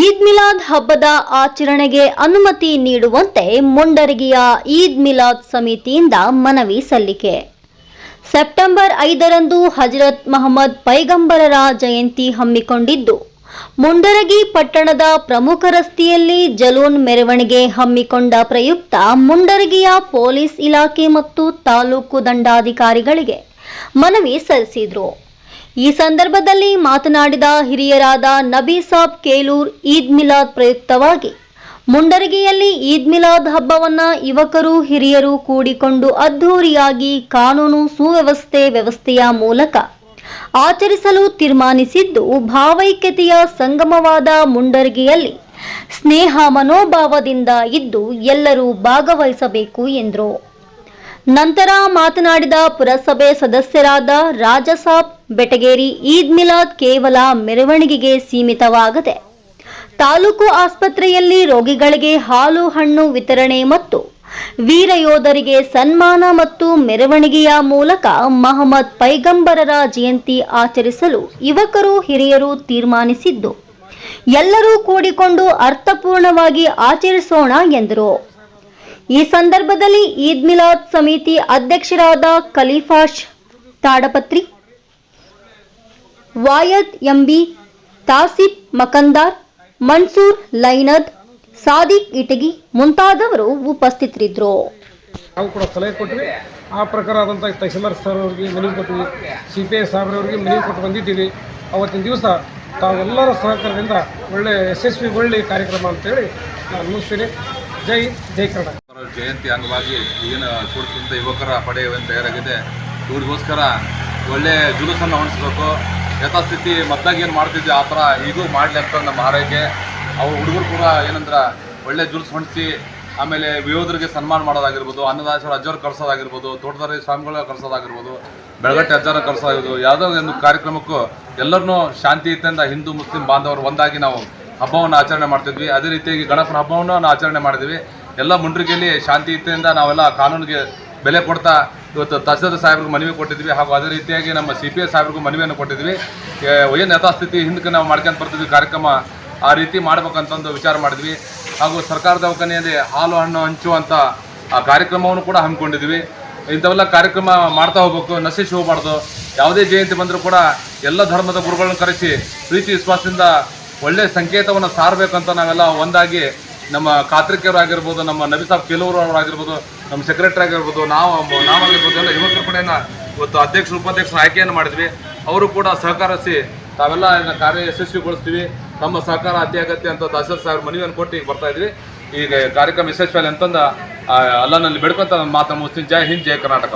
ಈದ್ ಮಿಲಾದ್ ಹಬ್ಬದ ಆಚರಣೆಗೆ ಅನುಮತಿ ನೀಡುವಂತೆ ಮುಂಡರಗಿಯ ಈದ್ ಮಿಲಾದ್ ಸಮಿತಿಯಿಂದ ಮನವಿ ಸಲ್ಲಿಕೆ. ಸೆಪ್ಟೆಂಬರ್ ಐದರಂದು ಹಜರತ್ ಮಹಮ್ಮದ್ ಪೈಗಂಬರರ ಜಯಂತಿ ಹಮ್ಮಿಕೊಂಡಿದ್ದು, ಮುಂಡರಗಿ ಪಟ್ಟಣದ ಪ್ರಮುಖ ರಸ್ತೆಯಲ್ಲಿ ಜಲೂನ್ ಮೆರವಣಿಗೆ ಹಮ್ಮಿಕೊಂಡ ಪ್ರಯುಕ್ತ ಮುಂಡರಗಿಯ ಪೊಲೀಸ್ ಇಲಾಖೆ ಮತ್ತು ತಾಲೂಕು ದಂಡಾಧಿಕಾರಿಗಳಿಗೆ ಮನವಿ ಸಲ್ಲಿಸಿದರು. ಈ ಸಂದರ್ಭದಲ್ಲಿ ಮಾತನಾಡಿದ ಹಿರಿಯರಾದ ನಬಿ ಸಾಬ್ ಕೇಲೂರ್ ಈದ್ ಮಿಲಾದ್ ಪ್ರಯುಕ್ತವಾಗಿ, ಮುಂಡರಗಿಯಲ್ಲಿ ಈದ್ ಮಿಲಾದ್ ಹಬ್ಬವನ್ನ ಯುವಕರು, ಹಿರಿಯರು ಕೂಡಿಕೊಂಡು ಅದ್ಧೂರಿಯಾಗಿ ಕಾನೂನು ಸುವ್ಯವಸ್ಥೆ ವ್ಯವಸ್ಥೆಯ ಮೂಲಕ ಆಚರಿಸಲು ತೀರ್ಮಾನಿಸಿದ್ದು, ಭಾವೈಕ್ಯತೆಯ ಸಂಗಮವಾದ ಮುಂಡರಗಿಯಲ್ಲಿ ಸ್ನೇಹ ಮನೋಭಾವದಿಂದ ಇದ್ದು ಎಲ್ಲರೂ ಭಾಗವಹಿಸಬೇಕು ಎಂದರು. ನಂತರ ಮಾತನಾಡಿದ ಪುರಸಭೆ ಸದಸ್ಯರಾದ ರಾಜಸಾಬ್, ಬೆಟಗೇರಿ, ಈದ್ ಮಿಲಾದ್ ಕೇವಲ ಮೆರವಣಿಗೆಗೆ ಸೀಮಿತವಾಗದೆ, ತಾಲೂಕು ಆಸ್ಪತ್ರೆಯಲ್ಲಿ ರೋಗಿಗಳಿಗೆ ಹಾಲು, ಹಣ್ಣು ವಿತರಣೆ ಮತ್ತು ವೀರ ಯೋಧರಿಗೆ ಸನ್ಮಾನ ಮತ್ತು ಮೆರವಣಿಗೆಯ ಮೂಲಕ ಮಹಮ್ಮದ್ ಪೈಗಂಬರರ ಜಯಂತಿ ಆಚರಿಸಲು ಯುವಕರು, ಹಿರಿಯರು ತೀರ್ಮಾನಿಸಿದ್ದು, ಎಲ್ಲರೂ ಕೂಡಿಕೊಂಡು ಅರ್ಥಪೂರ್ಣವಾಗಿ ಆಚರಿಸೋಣ ಎಂದರು. ಈ ಸಂದರ್ಭದಲ್ಲಿ ಈದ್ ಮಿಲಾದ್ ಸಮಿತಿ ಅಧ್ಯಕ್ಷರಾದ ಖಲೀಫಾಶ್ ತಾಡಪತ್ರಿ, ವಾಯದ್ ಎಂಬಿ ತಾಸಿಫ್ ಮಕಂದಾರ್, ಮನ್ಸೂರ್ ಲೈನದ್ ಸಾದಿಕ್ ಇಟಗಿ ಮುಂತಾದವರು ಉಪಸ್ಥಿತರಿದ್ದರು. ನಾವು ಕೂಡ ಸಲಹೆ ಕೊಟ್ಟಿವಿ. ಆ ಪ್ರಕಾರ ಆದಂಥ ತಹಸೀಲ್ದಾರ್ ಸರ್ ಅವರಿಗೆ ಮನವಿ ಕೊಟ್ಟಿವಿ. ಸಿ ಪಿ ಐ ಸಾಹೇಬ್ರವ್ರಿಗೆ ಮನವಿ ಕೊಟ್ಟು ಬಂದಿದ್ದೀವಿ. ಅವತ್ತಿನ ದಿವಸ ತಾವೆಲ್ಲರ ಸಹಕಾರದಿಂದ ಒಳ್ಳೆ ಯಶಸ್ವಿ ಒಳ್ಳೆ ಕಾರ್ಯಕ್ರಮ ಅಂತೇಳಿ ನಾನು ಮುಗಿಸ್ತೀನಿ. ಜೈ ಜೈ ಕರ್ನಾಟಕ. ಜಯಂತಿ ಅಂಗವಾಗಿ ಏನು ಕೊಡ್ತಿದ್ದ ಯುವಕರ ಪಡೆ ಏನು ತಯಾರಾಗಿದೆ ಇವ್ರಿಗೋಸ್ಕರ ಒಳ್ಳೆ ಜುಲೂಸನ್ನು ಹೊಣಿಸ್ಬೇಕು. ಯಥಾಸ್ಥಿತಿ ಮೊದಲಾಗಿ ಏನು ಮಾಡ್ತಿದ್ದೆ ಆ ಥರ ಈಗೂ ಮಾಡಲಿ ಅಂತ ನಮ್ಮ ಆರೈಕೆ ಅವ್ರ ಹುಡುಗರು ಕೂಡ ಏನಂದ್ರೆ ಒಳ್ಳೆ ಜುಲ್ಸ್ ಹೊಣಿಸಿ, ಆಮೇಲೆ ವಿಯೋಧರಿಗೆ ಸನ್ಮಾನ ಮಾಡೋದಾಗಿರ್ಬೋದು, ಅನ್ನದಾಸರ ಅಜ್ಜರು ಕರ್ಸೋದಾಗಿರ್ಬೋದು ತೋಟದಾರಿ ಸ್ವಾಮಿಗಳ ಕಳ್ಸೋದಾಗಿರ್ಬೋದು ಬೆಳಗಟ್ಟೆ ಅಜ್ಜರ ಕರೆಸೋದಾಗಿರ್ಬೋದು, ಯಾವುದೋ ಒಂದು ಕಾರ್ಯಕ್ರಮಕ್ಕೂ ಎಲ್ಲರನ್ನೂ ಶಾಂತಿಯುತದಿಂದ ಹಿಂದೂ ಮುಸ್ಲಿಂ ಬಾಂಧವರು ಒಂದಾಗಿ ನಾವು ಹಬ್ಬವನ್ನು ಆಚರಣೆ ಮಾಡ್ತಿದ್ವಿ. ಅದೇ ರೀತಿಯಾಗಿ ಗಣಪನ ಹಬ್ಬವನ್ನು ಆಚರಣೆ ಮಾಡಿದ್ವಿ. ಎಲ್ಲ ಮುಂಡ್ರಿಗೆಯಲ್ಲಿ ಶಾಂತಿಯುತಿಯಿಂದ ನಾವೆಲ್ಲ ಕಾನೂನಿಗೆ ಬೆಲೆ ಕೊಡ್ತಾ ಇವತ್ತು ತಹಸೀಲ್ದಾರ್ ಸಾಹೇಬ್ರಿಗೆ ಮನವಿ ಕೊಟ್ಟಿದ್ವಿ. ಹಾಗೂ ಅದೇ ರೀತಿಯಾಗಿ ನಮ್ಮ ಸಿ ಪಿ ಎಸ್ ಸಾಹೇಬ್ರಿಗೂ ಮನವಿಯನ್ನು ಕೊಟ್ಟಿದ್ವಿ. ಏನು ಯಥಾಸ್ಥಿತಿ ಹಿಂದಕ್ಕೆ ನಾವು ಮಾಡ್ಕೊಂಡು ಬರ್ತಿದ್ವಿ. ಕಾರ್ಯಕ್ರಮ ಆ ರೀತಿ ಮಾಡ್ಬೇಕಂತಂದು ವಿಚಾರ ಮಾಡಿದ್ವಿ. ಹಾಗೂ ಸರ್ಕಾರ ದವಾಖಾನೆಯಲ್ಲಿ ಹಾಲು, ಹಣ್ಣು ಹಂಚುವಂಥ ಆ ಕಾರ್ಯಕ್ರಮವನ್ನು ಕೂಡ ಹಮ್ಮಿಕೊಂಡಿದ್ವಿ. ಇಂಥವೆಲ್ಲ ಕಾರ್ಯಕ್ರಮ ಮಾಡ್ತಾ ಹೋಗ್ಬೇಕು, ನಶಿಸಿ ಹೋಗಬಾರ್ದು. ಯಾವುದೇ ಜಯಂತಿ ಬಂದರೂ ಕೂಡ ಎಲ್ಲ ಧರ್ಮದ ಗುರುಗಳನ್ನು ಕರೆಸಿ, ಪ್ರೀತಿ, ವಿಶ್ವಾಸದಿಂದ ಒಳ್ಳೆಯ ಸಂಕೇತವನ್ನು ಸಾರಬೇಕಂತ ನಾವೆಲ್ಲ ಒಂದಾಗಿ ನಮ್ಮ ಖಾತ್ರಿಕೆಯವರು ಆಗಿರ್ಬೋದು, ನಮ್ಮ ನಬಿ ಸಾಬ್ ಕೆಲವರು ಆಗಿರ್ಬೋದು, ನಮ್ಮ ಸೆಕ್ರೆಟರಿ ಆಗಿರ್ಬೋದು, ನಾವು ನಾವಾಗಿರ್ಬೋದು ಎಲ್ಲ ಯುವಕರ ಕೂಡ ಇವತ್ತು ಅಧ್ಯಕ್ಷರು, ಉಪಾಧ್ಯಕ್ಷರ ಆಯ್ಕೆಯನ್ನು ಮಾಡಿದ್ವಿ. ಅವರು ಕೂಡ ಸಹಕಾರಿಸಿ ತಾವೆಲ್ಲ ಕಾರ್ಯ ಯಶಸ್ವಿಗೊಳಿಸ್ತೀವಿ. ತಮ್ಮ ಸಹಕಾರ ಅತಿ ಅಗತ್ಯ ಅಂತ ತಹಸೀಲ್ ಸಾಹೇಬ್ ಮನವಿಯನ್ನು ಕೊಟ್ಟು ಈಗ ಬರ್ತಾ ಇದ್ವಿ. ಈಗ ಕಾರ್ಯಕ್ರಮ ಯಶಸ್ವಿ ಅಂತಂದ ಅಲ್ಲನಲ್ಲಿ ಬೆಡ್ಕೊಂತ ಮಾತನ್ನು ಮುಗಿಸ್ತೀನಿ. ಜೈ ಹಿಂದ್, ಜೈ ಕರ್ನಾಟಕ